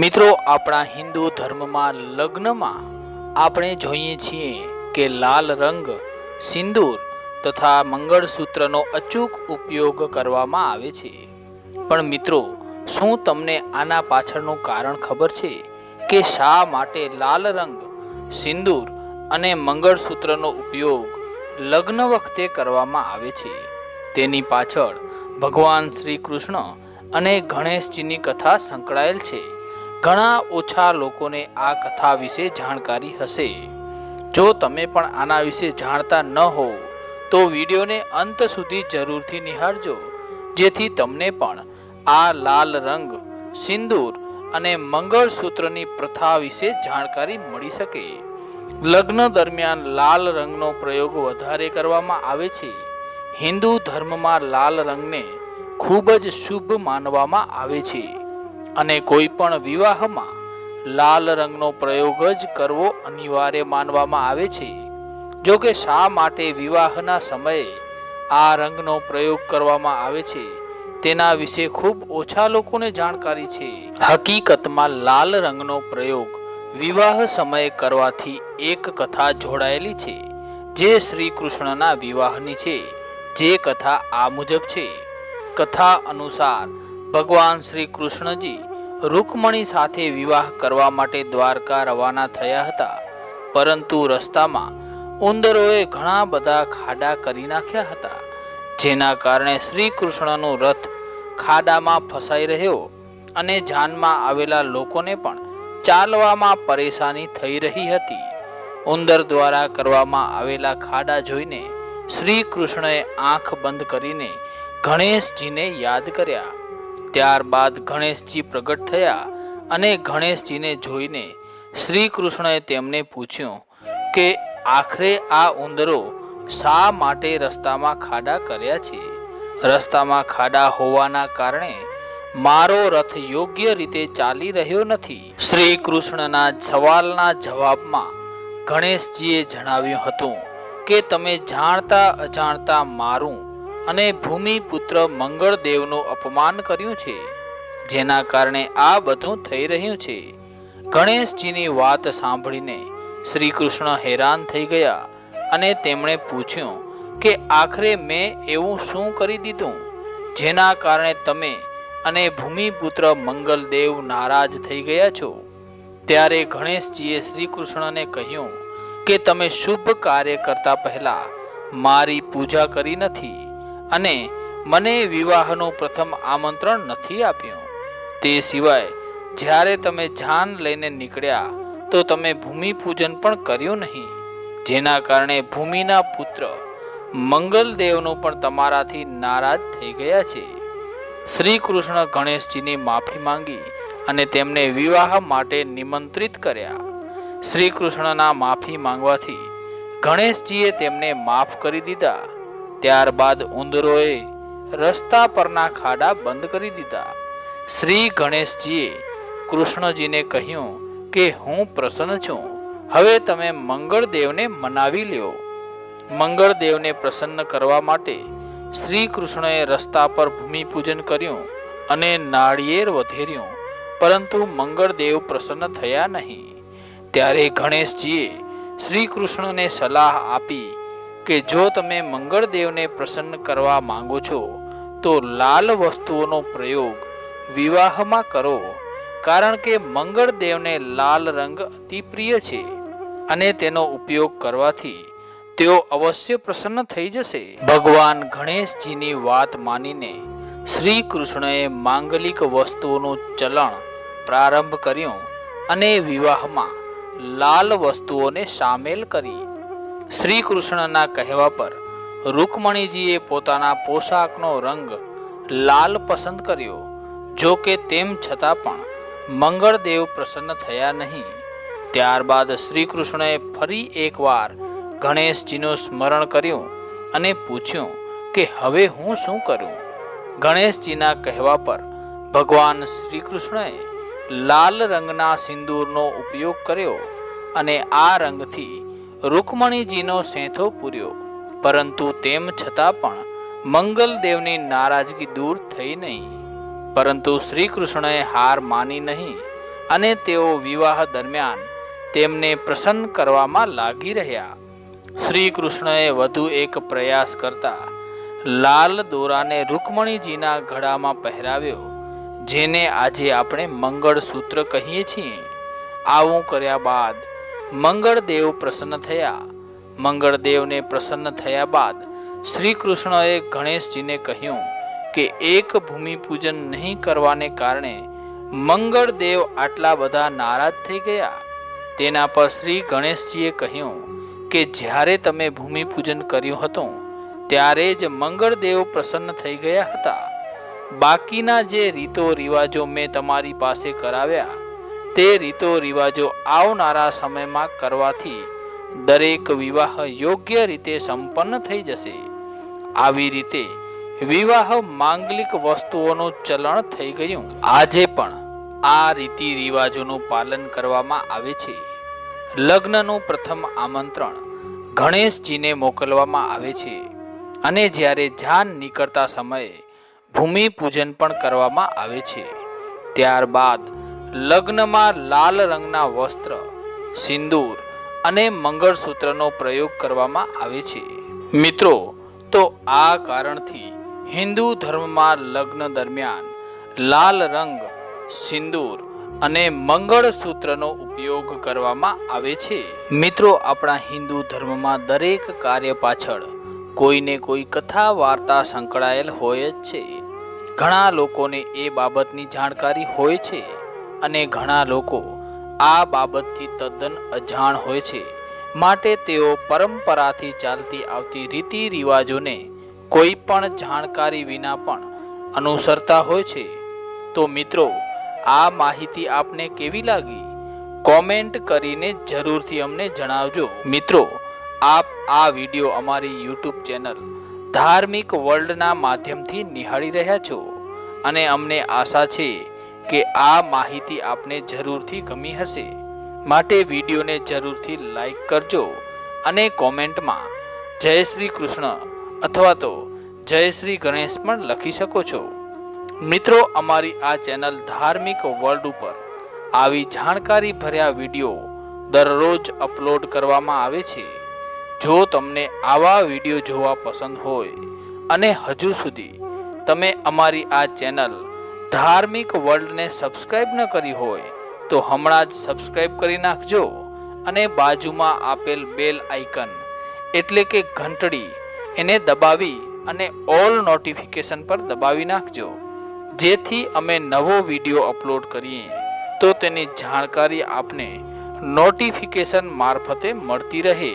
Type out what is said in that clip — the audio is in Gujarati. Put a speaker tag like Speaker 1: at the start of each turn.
Speaker 1: મિત્રો, આપણા હિન્દુ ધર્મમાં લગ્નમાં આપણે જોઈએ છીએ કે લાલ રંગ, સિંદૂર તથા મંગળસૂત્રનો અચૂક ઉપયોગ કરવામાં આવે છે. પણ મિત્રો, શું તમને આના પાછળનું કારણ ખબર છે કે શા માટે લાલ રંગ, સિંદૂર અને મંગળસૂત્રનો ઉપયોગ લગ્ન વખતે કરવામાં આવે છે? તેની પાછળ ભગવાન શ્રી કૃષ્ણ અને ગણેશજીની કથા સંકળાયેલ છે. ઘણા ઓછા લોકોને આ કથા વિશે જાણકારી હશે. જો તમે પણ આના વિશે જાણતા ન હો તો વિડીયોને અંત સુધી જરૂરથી નિહાળજો. જેથી તમને પણ આ લાલ રંગ, સિંદૂર અને મંગળસૂત્રની પ્રથા વિશે જાણકારી મળી શકે. લગ્ન દરમિયાન લાલ રંગનો પ્રયોગ વધારે કરવામાં આવે છે. હિન્દુ ધર્મમાં લાલ રંગને ખૂબ જ શુભ માનવામાં આવે છે. અને કોઈ પણ વિવાહમાં લાલ રંગનો પ્રયોગ જ કરવો અનિવાર્ય માનવામાં આવે છે. જો કે શા માટે વિવાહના સમયે આ રંગનો પ્રયોગ કરવામાં આવે છે, તેના વિશે ખૂબ ઓછા લોકોને જાણકારી છે. હકીકતમાં લાલ રંગનો પ્રયોગ વિવાહ સમયે કરવાથી એક કથા જોડાયેલી છે, જે શ્રી કૃષ્ણના વિવાહની છે. જે કથા આ મુજબ છે. કથા અનુસાર ભગવાન શ્રી કૃષ્ણજી રૂકમણી સાથે વિવાહ કરવા માટે દ્વારકા રવાના થયા હતા. પરંતુ રસ્તામાં ઉંદરોએ ઘણા બધા ખાડા કરી નાખ્યા હતા, જેના કારણે શ્રી કૃષ્ણનો રથ ખાડામાં ફસાઈ રહ્યો અને જાનમાં આવેલા લોકોને પણ ચાલવામાં પરેશાની થઈ રહી હતી. ઉંદર દ્વારા કરવામાં આવેલા ખાડા જોઈને શ્રી કૃષ્ણએ આંખ બંધ કરીને ગણેશજીને યાદ કર્યા. ત્યારબાદ ગણેશજી પ્રગટ થયા અને ગણેશજીને જોઈને શ્રી કૃષ્ણએ તેમને પૂછ્યું કે, આખરે આ ઉંદરો શા માટે રસ્તામાં ખાડા કર્યા છે? રસ્તામાં ખાડા હોવાના કારણે મારો રથ યોગ્ય રીતે ચાલી રહ્યો નથી. શ્રી કૃષ્ણના સવાલના જવાબમાં ગણેશજીએ જણાવ્યું હતું કે, તમે જાણતા અજાણતા મારું અને ભૂમિપુત્ર મંગળદેવનું અપમાન કર્યું છે, જેના કારણે આ બધું થઈ રહ્યું છે. ગણેશજીની વાત સાંભળીને શ્રી કૃષ્ણ હેરાન થઈ ગયા અને તેમણે પૂછ્યું કે આખરે મેં એવું શું કરી દીધું? જેના કારણે તમે અને ભૂમિપુત્ર મંગલદેવ નારાજ થઈ ગયા છો? ત્યારે ગણેશજીએ શ્રી કૃષ્ણને કહ્યું કે તમે શુભ કાર્ય કરતા પહેલા મારી પૂજા કરી નથી. અને મને વિવાહનું પ્રથમ આમંત્રણ નથી આપ્યું. તે સિવાય, જ્યારે તમે જાન લઈને નીકળ્યા, તો તમે ભૂમિપૂજન પણ કર્યું નહીં. જેના કારણે ભૂમિના પુત્ર મંગલદેવનો પણ તમારાથી નારાજ થઈ ગયા છે. શ્રી કૃષ્ણ ગણેશજીની માફી માંગી અને તેમને વિવાહ માટે નિમંત્રિત કર્યા. શ્રી કૃષ્ણના માફી માંગવાથી ગણેશજીએ તેમને માફ કરી દીધા. ત્યારબાદ ઉંદરોએ રસ્તા પરના ખાડા બંધ કરી દીધા. શ્રી ગણેશજીએ કૃષ્ણજીને કહ્યું કે, હું પ્રસન્ન છું. હવે તમે મંગળદેવને મનાવી લ્યો. મંગળદેવને પ્રસન્ન કરવા માટે શ્રી કૃષ્ણએ રસ્તા પર ભૂમિપૂજન કર્યું અને નાળિયેર વધેર્યું, પરંતુ મંગળદેવ પ્રસન્ન થયા નહીં. ત્યારે ગણેશજીએ શ્રી કૃષ્ણને સલાહ આપી કે જો તમે મંગળદેવને પ્રસન્ન કરવા માંગો છો, તો લાલ વસ્તુઓનો પ્રયોગ વિવાહમાં કરો, કારણ કે મંગળદેવને લાલ રંગ અતિ પ્રિય છે અને તેનો ઉપયોગ કરવાથી તેઓ અવશ્ય પ્રસન્ન થઈ જશે. ભગવાન ગણેશજીની વાત માનીને શ્રી કૃષ્ણએ માંગલિક વસ્તુઓનું ચલણ પ્રારંભ કર્યું અને વિવાહમાં લાલ વસ્તુઓને સામેલ કરી. શ્રી કૃષ્ણના કહેવા પર રૂકમણીજીએ પોતાના પોશાકનો રંગ લાલ પસંદ કર્યો. જો કે તેમ છતાં પણ મંગળદેવ પ્રસન્ન થયા નહીં. ત્યારબાદ શ્રી કૃષ્ણએ ફરી એકવાર ગણેશજીનું સ્મરણ કર્યું અને પૂછ્યું કે હવે હું શું કરું? ગણેશજીના કહેવા પર ભગવાન શ્રી કૃષ્ણએ લાલ રંગના સિંદૂરનો ઉપયોગ કર્યો અને આ રંગથી રૂકમણીજીનો સેંથો પૂર્યો. પરંતુ તેમ છતાં પણ મંગલદેવની નારાજગી દૂર થઈ નહીં. પરંતુ શ્રી કૃષ્ણએ હાર માની નહીં અને તેઓ વિવાહ દરમિયાન તેમને પ્રસન્ન કરવામાં લાગી રહ્યા. શ્રી કૃષ્ણએ વધુ એક પ્રયાસ કરતા લાલ દોરાને રૂકમણીજીના ઘડામાં પહેરાવ્યો, જેને આજે આપણે મંગળસૂત્ર કહીએ છીએ. આવું કર્યા બાદ મંગળદેવ પ્રસન્ન થયા. મંગળદેવને પ્રસન્ન થયા બાદ શ્રી કૃષ્ણએ ગણેશજીને કહ્યું કે એક ભૂમિપૂજન નહીં કરવાને કારણે મંગળદેવ આટલા બધા નારાજ થઈ ગયા. તેના પર શ્રી ગણેશજીએ કહ્યું કે જ્યારે તમે ભૂમિપૂજન કર્યું હતું, ત્યારે જ મંગળદેવ પ્રસન્ન થઈ ગયા હતા. બાકીના જે રીતો રિવાજો મેં તમારી પાસે કરાવ્યા તે રીતો રિવાજો આવનારા સમયમાં કરવાથી દરેક વિવાહ યોગ્ય રીતે સંપન્ન થઈ જશે. આવી રીતે વિવાહ માંગલિક વસ્તુઓનું ચલણ થઈ ગયું. આજે પણ આ રીતિ રિવાજોનું પાલન કરવામાં આવે છે. લગ્નનું પ્રથમ આમંત્રણ ગણેશજીને મોકલવામાં આવે છે અને જ્યારે જાન નીકળતા સમયે ભૂમિપૂજન પણ કરવામાં આવે છે. ત્યારબાદ લગ્નમાં લાલ રંગના વસ્ત્ર, સિંદૂર અને મંગળસૂત્રનો પ્રયોગ કરવામાં આવે છે. મિત્રો, તો આ કારણથી હિન્દુ ધર્મમાં લગ્ન દરમિયાન લાલ રંગ, સિંદૂર અને મંગળસૂત્રનો ઉપયોગ કરવામાં આવે છે. મિત્રો, આપણા હિન્દુ ધર્મમાં દરેક કાર્ય પાછળ કોઈને કોઈ કથા, વાર્તા સંકળાયેલ હોય જ છે. ઘણા લોકોને એ બાબતની જાણકારી હોય છે. અને ઘણા લોકો આ બાબતથી તદ્દન અજાણ હોય છે. માટે તેઓ પરંપરાથી ચાલતી આવતી રીતિ રિવાજોને કોઈ પણ જાણકારી વિના પણ અનુસરતા હોય છે. તો મિત્રો, આ માહિતી આપને કેવી લાગી? કોમેન્ટ કરીને જરૂરથી અમને જણાવજો. મિત્રો, આપ આ વીડિયો અમારી યુટ્યુબ ચેનલ ધાર્મિક વર્લ્ડના માધ્યમથી નિહાળી રહ્યા છો. અને અમને આશા છે કે આ માહિતી આપને જરૂરથી ગમી હશે. માટે વિડીયોને જરૂરથી લાઈક કરજો અને કોમેન્ટમાં જય શ્રી કૃષ્ણ અથવા તો જય શ્રી ગણેશ પણ લખી શકો છો. મિત્રો, અમારી આ ચેનલ ધાર્મિક વર્લ્ડ ઉપર આવી જાણકારી ભર્યા વીડિયો દરરોજ અપલોડ કરવામાં આવે છે. જો તમને આવા વીડિયો જોવા પસંદ હોય અને હજુ સુધી તમે અમારી આ ચેનલ ધાર્મિક વર્લ્ડને સબસ્ક્રાઈબ ન કરી હોય તો હમણાં જ સબસ્ક્રાઈબ કરી નાખજો અને બાજુમાં આપેલ બેલ આઇકન, એટલે કે ઘંટડી, એને દબાવી અને ઓલ નોટિફિકેશન પર દબાવી નાખજો. જેથી અમે નવો વીડિયો અપલોડ કરીએ, તો તેની જાણકારી આપને નોટિફિકેશન મારફતે મળતી રહે.